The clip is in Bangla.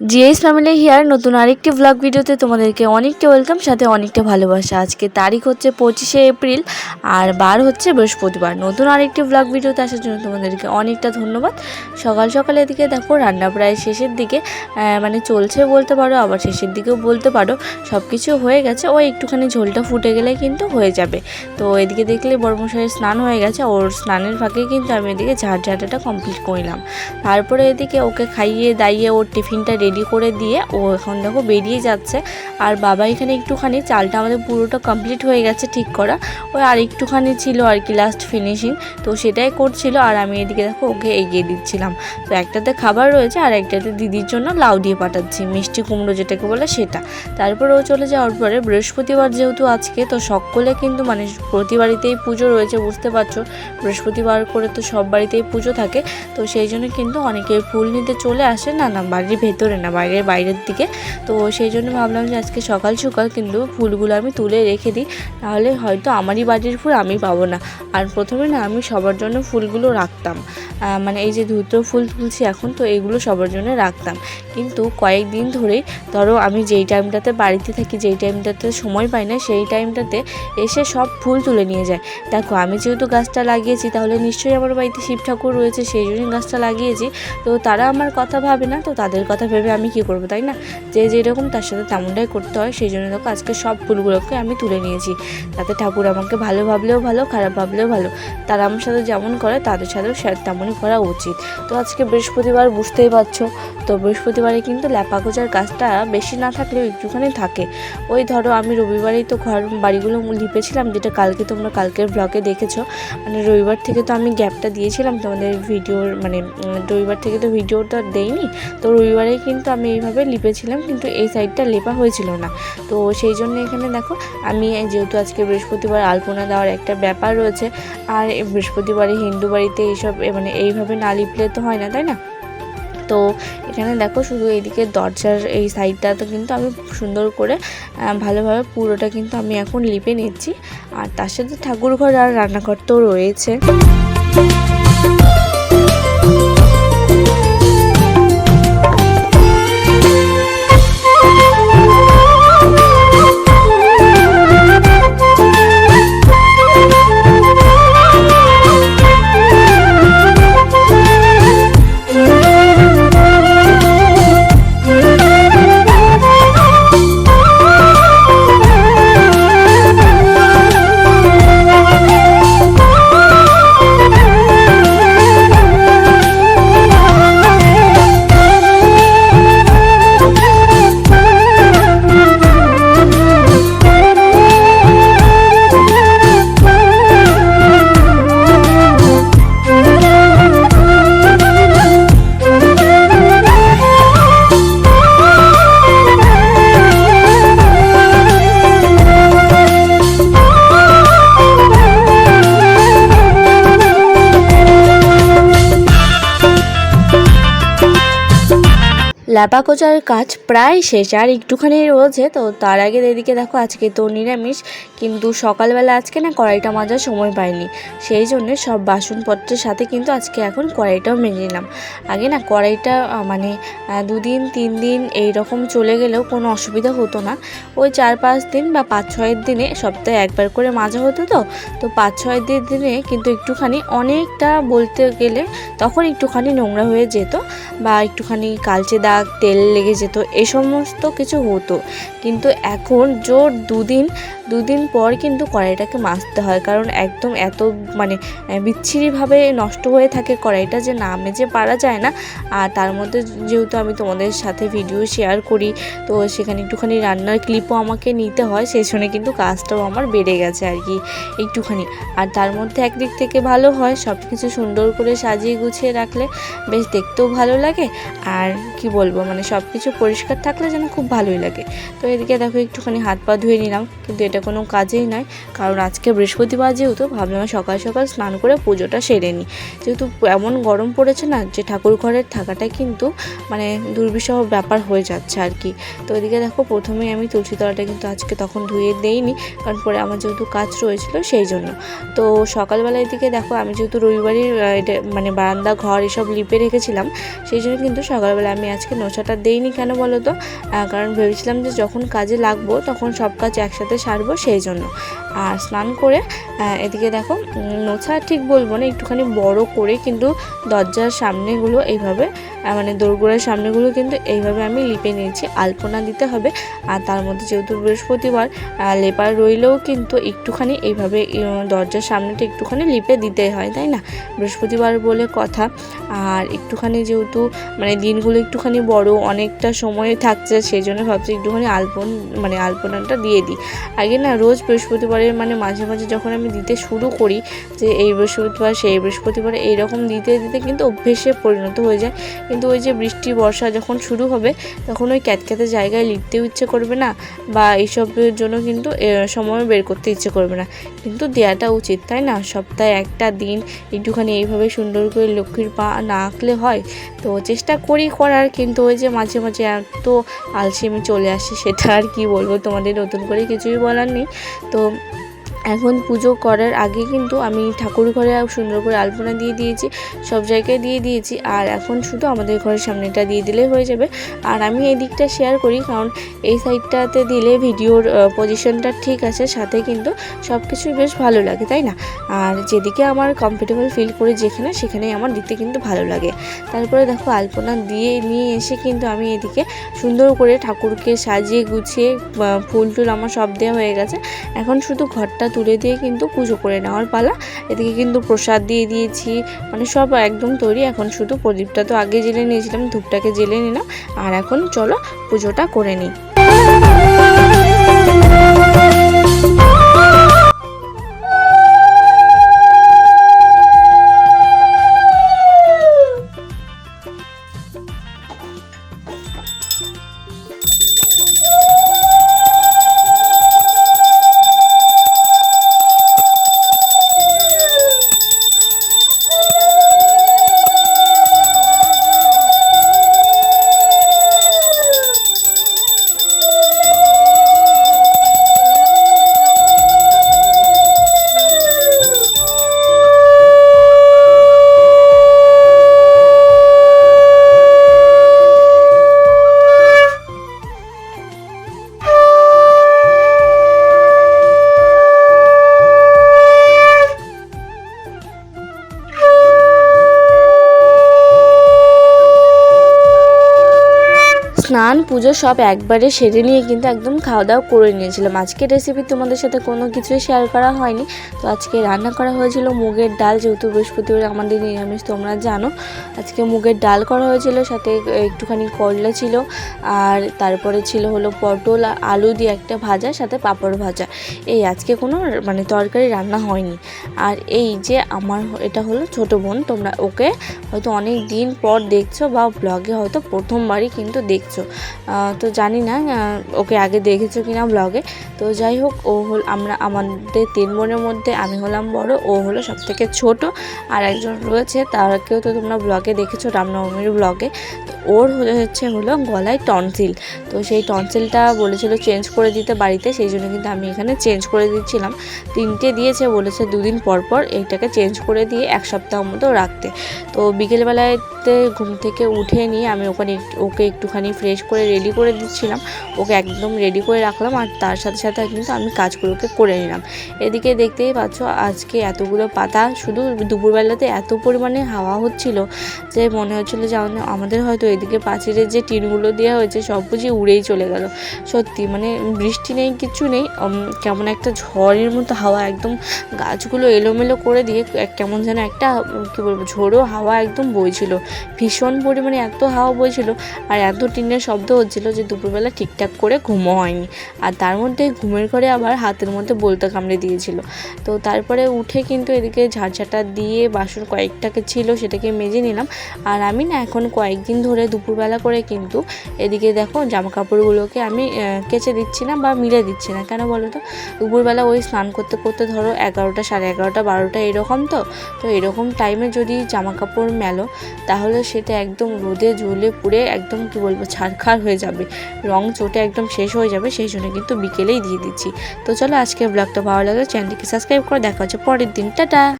জিএস ফ্যামিলি হিয়ার নতুন আরেকটি ব্লগ ভিডিওতে তোমাদেরকে অনেকটা ওয়েলকাম সাথে অনেকটা ভালোবাসা। আজকে তারিখ হচ্ছে পঁচিশে এপ্রিল, আর বার হচ্ছে বৃহস্পতিবার। নতুন আরেকটি ব্লগ ভিডিওতে আসার জন্য তোমাদেরকে অনেকটা ধন্যবাদ। সকাল সকালে এদিকে দেখো, রান্না প্রায় শেষের দিকে মানে চলছে বলতে পারো, আবার শেষের দিকেও বলতে পারো সব কিছু হয়ে গেছে। ওই একটুখানি ঝোলটা ফুটে গেলে কিন্তু হয়ে যাবে। তো এদিকে দেখলে বর্মশাইয়ের স্নান হয়ে গেছে, ওর স্নানের ফাঁকে কিন্তু আমি এদিকে ঝাড় ঝাঁটাটা কমপ্লিট করলাম। তারপরে এদিকে ওকে খাইয়ে দাইয়ে ওর টিফিনটা রেডি করে দিয়ে ও এখন দেখো বেরিয়ে যাচ্ছে। আর বাবা এখানে একটুখানি চালটা আমাদের পুরোটা কমপ্লিট হয়ে গেছে ঠিক করা। ওই আর একটুখানি ছিল আর কি লাস্ট ফিনিশিং তো সেটাই করছিল আর আমি এদিকে দেখো ওকে এগিয়ে দিচ্ছিলাম। তো একটাতে খাবার রয়েছে আর একটাতে দিদির জন্য লাউ দিয়ে পাঠাচ্ছি, মিষ্টি কুমড়ো যেটাকে বলে সেটা। তারপর ও চলে যাওয়ার পরে বৃহস্পতিবার যেহেতু আজকে, তো সকলে কিন্তু মানে প্রতি বাড়িতেই পুজো রয়েছে, বুঝতে পারছ? বৃহস্পতিবার করে তো সব বাড়িতেই পুজো থাকে। তো সেই জন্য কিন্তু অনেকে ফুল নিতে চলে আসে, না না, বাড়ির ভেতরে না বাইরের বাইরের দিকে। তো সেই জন্য ভাবলাম যে আজকে সকাল সকাল কিন্তু ফুলগুলো আমি তুলে রেখে দিই। তাহলে হয়তো আমারই বাড়ির ফুল আমি পাবো না। আর প্রথমে না আমি সবার জন্য ফুলগুলো রাখতাম। মানে এই যে ধুতো ফুল তুলছি এখন, তো এগুলো সবার জন্য রাখতাম। কিন্তু কয়েকদিন ধরেই ধরো আমি যেই টাইমটাতে বাড়িতে থাকি, যেই টাইমটাতে সময় পাই না, সেই টাইমটাতে এসে সব ফুল তুলে নিয়ে যায়। দেখো আমি যেহেতু গাছটা লাগিয়েছি, তাহলে নিশ্চয়ই আমার বাড়িতে শিব ঠাকুর রয়েছে, সেই জন্যই গাছটা লাগিয়েছি। তো তারা আমার কথা ভাবে না, তো তাদের কথা ভেবে আমি কি করব, তাই না? যে যেরকম তার সাথে তেমনটাই করতে হয়, সেই জন্য দেখো আজকে সব ফুলগুলোকে আমি তুলে নিয়েছি। তাতে ঠাকুর আমাকে ভালো ভাবলেও ভালো, খারাপ ভাবলেও ভালো। তারা আমার সাথে যেমন করে, তাদের সাথেও তেমনই করা উচিত। তো আজকে বৃহস্পতিবার বুঝতেই পারছ। তো বৃহস্পতিবারে কিন্তু ল্যাপা গোজার কাজটা বেশি না থাকলেও একটুখানি থাকে। ওই ধরো আমি রবিবারেই তো ঘর বাড়িগুলো লিপেছিলাম, যেটা কালকে তোমরা কালকের ব্লগে দেখেছ। মানে রবিবার থেকে তো আমি গ্যাপটা দিয়েছিলাম, তোমাদের ভিডিওর মানে রবিবার থেকে তো ভিডিওটা দেইনি। তো রবিবারে কিন্তু আমি এইভাবে লিপেছিলাম, কিন্তু এই সাইডটা লেপা হয়েছিল না। তো সেই জন্য এখানে দেখো, আমি যেহেতু আজকে বৃহস্পতিবার আলপনা দেওয়ার একটা ব্যাপার রয়েছে, আর বৃহস্পতিবারে হিন্দু বাড়িতে এইসব মানে এইভাবে না লিপলে তো হয় না, তাই না? তো এখানে দেখো শুধু এইদিকে দরজার এই সাইডটাতে কিন্তু আমি সুন্দর করে ভালোভাবে পুরোটা কিন্তু আমি এখন লিপে নিচ্ছি। আর তার সাথে ঠাকুর ঘর আর রান্নাঘর তো রয়েছে। ল্যাপা কোচার কাজ প্রায় শেষ, আর একটুখানি রয়েছে, তো তার আগে এদিকে দেখো, আজকে তো নিরামিষ, কিন্তু সকালবেলা আজকে না কড়াইটা মাজার সময় পাইনি। সেই জন্য সব বাসনপত্রের সাথে কিন্তু আজকে এখন কড়াইটাও মেজে নিলাম। আগে না কড়াইটা মানে দুদিন, তিন দিন এই রকম চলে গেলেও কোনো অসুবিধা হতো না। ওই চার পাঁচ দিন বা পাঁচ ছয়ের দিনে, সপ্তাহে একবার করে মাজা হতো তো তো পাঁচ ছয় দিন দিনে কিন্তু একটুখানি, অনেকটা বলতে গেলে তখন একটুখানি নোংরা হয়ে যেত, বা একটুখানি কালচে দাগ তেল লেগে যেত, এ সমস্ত কিছু হতো। কিন্তু এখন জোর দুদিন দুদিন পর কিন্তু কড়াইটাকে মাজতে হয়। কারণ একদম এত মানে বিচ্ছিরিভাবে নষ্ট হয়ে থাকে কড়াইটা যে না মেজে পারা যায় না। আর তার মধ্যে যেহেতু আমি তোমাদের সাথে ভিডিও শেয়ার করি, তো সেখানে একটুখানি রান্নার ক্লিপও আমাকে নিতে হয়, সেই জন্য কিন্তু কাজটাও আমার বেড়ে গেছে আর কি, একটুখানি। আর তার মধ্যে একদিক থেকে ভালো হয় সব কিছু সুন্দর করে সাজিয়ে গুছিয়ে রাখলে বেশ দেখতেও ভালো লাগে। আর কি বলব মানে সব কিছু পরিষ্কার থাকলে যেন খুব ভালোই লাগে। তো এদিকে দেখো একটুখানি হাত পা ধুয়ে নিলাম, কিন্তু এটা কোনো কাজেই নয়, কারণ আজকে বৃহস্পতিবার যেহেতু, ভাবলাম সকাল সকাল স্নান করে পুজোটা সেরে নিই। যেহেতু এমন গরম পড়েছে না, যে ঠাকুর ঘরের থাকাটা কিন্তু মানে দুর্বিষহ ব্যাপার হয়ে যাচ্ছে আর কি। তো এদিকে দেখো প্রথমেই আমি তুলসী তলাটা কিন্তু আজকে তখন ধুয়ে দেইনি, কারণ পরে আমার যেহেতু কাজ রয়েছিল সেই জন্য। তো সকালবেলা এদিকে দেখো আমি যেহেতু রবিবারই মানে বারান্দা, ঘর এসব লিপে রেখেছিলাম, সেই জন্য কিন্তু সকালবেলা আমি আজকে নোছাটা দেইনি কেন বলো তো? কারণ ভেবেছিলাম যে যখন কাজে লাগবো তখন সব কাজ একসাথে সারবো সেই জন্য। আর স্নান করে এদিকে দেখো নোছা ঠিক বলব না, একটুখানি বড় করে কিন্তু দরজার সামনেগুলো এইভাবে মানে দোরগোড়ার সামনেগুলো কিন্তু এইভাবে আমি লিপে নিয়েছি। আলপনা দিতে হবে, আর তার মধ্যে যেহেতু বৃহস্পতিবার লেপার রইলেও কিন্তু একটুখানি এইভাবে দরজার সামনেটা একটুখানি লিপে দিতে হয়, তাই না? বৃহস্পতিবার বলে কথা, আর একটুখানি যেহেতু মানে দিনগুলো একটুখানি বড় অনেকটা সময় থাকছে, সেই জন্য ভাবছি একটুখানি আলপন মানে আলপনাটা দিয়ে দিই। আগে না রোজ বৃহস্পতিবারের মানে মাঝে মাঝে যখন আমি দিতে শুরু করি যে এই বৃহস্পতিবার, সেই বৃহস্পতিবার, এইরকম দিতে দিতে কিন্তু অভ্যেসে পরিণত হয়ে যায়। কিন্তু ওই যে বৃষ্টি, বর্ষা যখন শুরু হবে, তখন ওই ক্যাতক্যাতে জায়গায় লিখতেও ইচ্ছে করবে না বা এইসবের জন্য কিন্তু সময় বের করতে ইচ্ছে করবে না। কিন্তু দেওয়াটা উচিত, তাই না? সপ্তাহে একটা দিন একটুখানি এইভাবে সুন্দর করে লক্ষ্মীর পা না আঁকলে হয়, তো চেষ্টা করি করার, কিন্তু ওই যে মাঝে মাঝে এত আলসেমি চলে আসে সেটা আর কি বলব? তোমাদের নতুন করে কিছুই বলার নেই। তো এখন পুজো করার আগে কিন্তু আমি ঠাকুর ঘরে সুন্দর করে আলপনা দিয়ে দিয়েছি, সব জায়গায় দিয়ে দিয়েছি। আর এখন শুধু আমাদের ঘরের সামনেটা দিয়ে দিলেই হয়ে যাবে। আর আমি এই দিকটা শেয়ার করি, কারণ এই সাইডটাতে দিলে ভিডিওর পজিশনটা ঠিক আছে, সাথে কিন্তু সব কিছুই বেশ ভালো লাগে, তাই না? আর যেদিকে আমার কমফর্টেবল ফিল করি যেখানে সেখানেই আমার দিতে কিন্তু ভালো লাগে। তারপরে দেখো, আলপনা দিয়ে, নিয়ে এসে কিন্তু আমি এদিকে সুন্দর করে ঠাকুরকে সাজিয়ে গুছিয়ে ফুল টুল আমার সব দেওয়া হয়ে গেছে। এখন শুধু ঘরটা তুলে দিয়ে কিন্তু পুজো করে নেওয়ার পালা। এদিকে কিন্তু প্রসাদ দিয়ে দিয়েছি। মানে সব একদম তৈরি। এখন শুধু প্রদীপটা তো আগে জেলে নিয়েছিলাম, ধূপটাকে জেলে নিলাম। আর এখন চলো পুজোটা করে নিই। স্নান, পুজো সব একবারে সেরে নিয়ে কিন্তু একদম খাওয়া দাওয়া করে নিয়েছিলাম। আজকের রেসিপি তোমাদের সাথে কোনো কিছুই শেয়ার করা হয়নি। তো আজকে রান্না করা হয়েছিল মুগের ডাল, যেহেতু বৃহস্পতিবার আমাদের নিরামিষ, তোমরা জানো। আজকে মুগের ডাল করা হয়েছিল, সাথে একটুখানি করলা ছিল, আর তারপরে ছিল হলো পটল, আলু দিয়ে একটা ভাজা, সাথে পাঁপড় ভাজা। এই আজকে কোনো মানে তরকারি রান্না হয়নি। আর এই যে আমার এটা হলো ছোট বোন, তোমরা ওকে হয়তো অনেক দিন পর দেখছ বা ব্লগে হয়তো প্রথমবারই কিন্তু দেখছ। আহ, তো জানি না ওকে আগে দেখেছ কিনা ব্লগে তো যাই হোক ও হল আমরা আমাদের তিন বোনের মধ্যে আমি হলাম বড় ও হলো সব থেকে ছোট আর একজন রয়েছে তারকেও তো তোমরা ব্লগে দেখেছ রামনবমীর ব্লগে ওর হচ্ছে হলো গলায় টনসিল তো সেই টনসিলটা বলেছিল চেঞ্জ করে দিতে বাড়িতে সেই জন্য কিন্তু আমি এখানে চেঞ্জ করে দিচ্ছিলাম। তিনটে দিয়েছে বলেছে দুদিন পর পর এইটাকে চেঞ্জ করে দিয়ে এক সপ্তাহ মতো রাখতে। তো বিকেলবেলাতে ঘুম থেকে উঠে নিয়ে আমি ওখানে ওকে একটুখানি ফ্রেশ করে রেডি করে দিচ্ছিলাম। ওকে একদম রেডি করে রাখলাম আর তার সাথে সাথে কিন্তু আমি কাজগুলোকে করে নিলাম। এদিকে দেখতেই পাচ্ছ আজকে এতগুলো পাতা, শুধু দুপুরবেলাতে এত পরিমাণে হাওয়া হচ্ছিল যে মনে হচ্ছিল যে আমাদের- হয়তো এদিকে পাঁচিলের যে টিনগুলো দেওয়া হয়েছে সব বুঝি উড়েই চলে গেল। সত্যি মানে বৃষ্টি নেই, কিছু নেই কেমন একটা ঝড়ের মতো হাওয়া, একদম গাছগুলো এলোমেলো করে দিয়ে কেমন যেন একটা কী বলব, ঝোড়ো হাওয়া একদম বইছিল। ভীষণ পরিমাণে এত হাওয়া বইছিল আর এত টিনের শব্দ হচ্ছিল যে দুপুরবেলা ঠিকঠাক করে ঘুমো হয়নি। আর তার মধ্যে ঘুমের ঘরে আবার হাতের মধ্যে বলতে কামড়ে দিয়েছিল। তো তারপরে উঠে কিন্তু এদিকে ঝাড়ঝাটা দিয়ে বাসন কয়েকটাকে ছিল সেটাকে মেজে নিলাম। আর আমি না এখন কয়েকদিন ধরে দুপুরবেলা করে কিন্তু এদিকে দেখো জামা কাপড়গুলোকে আমি কেচে দিচ্ছি না বা মিলে দিচ্ছি না। কেন বলো তো? দুপুরবেলা ওই স্নান করতে করতে ধরো এগারোটা, সাড়ে এগারোটা, বারোটা এরকম তো। তো এরকম টাইমে যদি জামা কাপড় মেলো, তাহলে সেটা একদম রোদে জ্বলে পুড়ে একদম কি বলব ছারখার হয়ে যাবে। রং চোটে একদম শেষ হয়ে যাবে, সেই জন্য কিন্তু বিকেলেই দিয়ে দিচ্ছি। তো চলো আজকে ব্লগটা ভালো লাগলে চ্যানেলটিকে সাবস্ক্রাইব করে দেখা হচ্ছে পরের দিন। টাটা!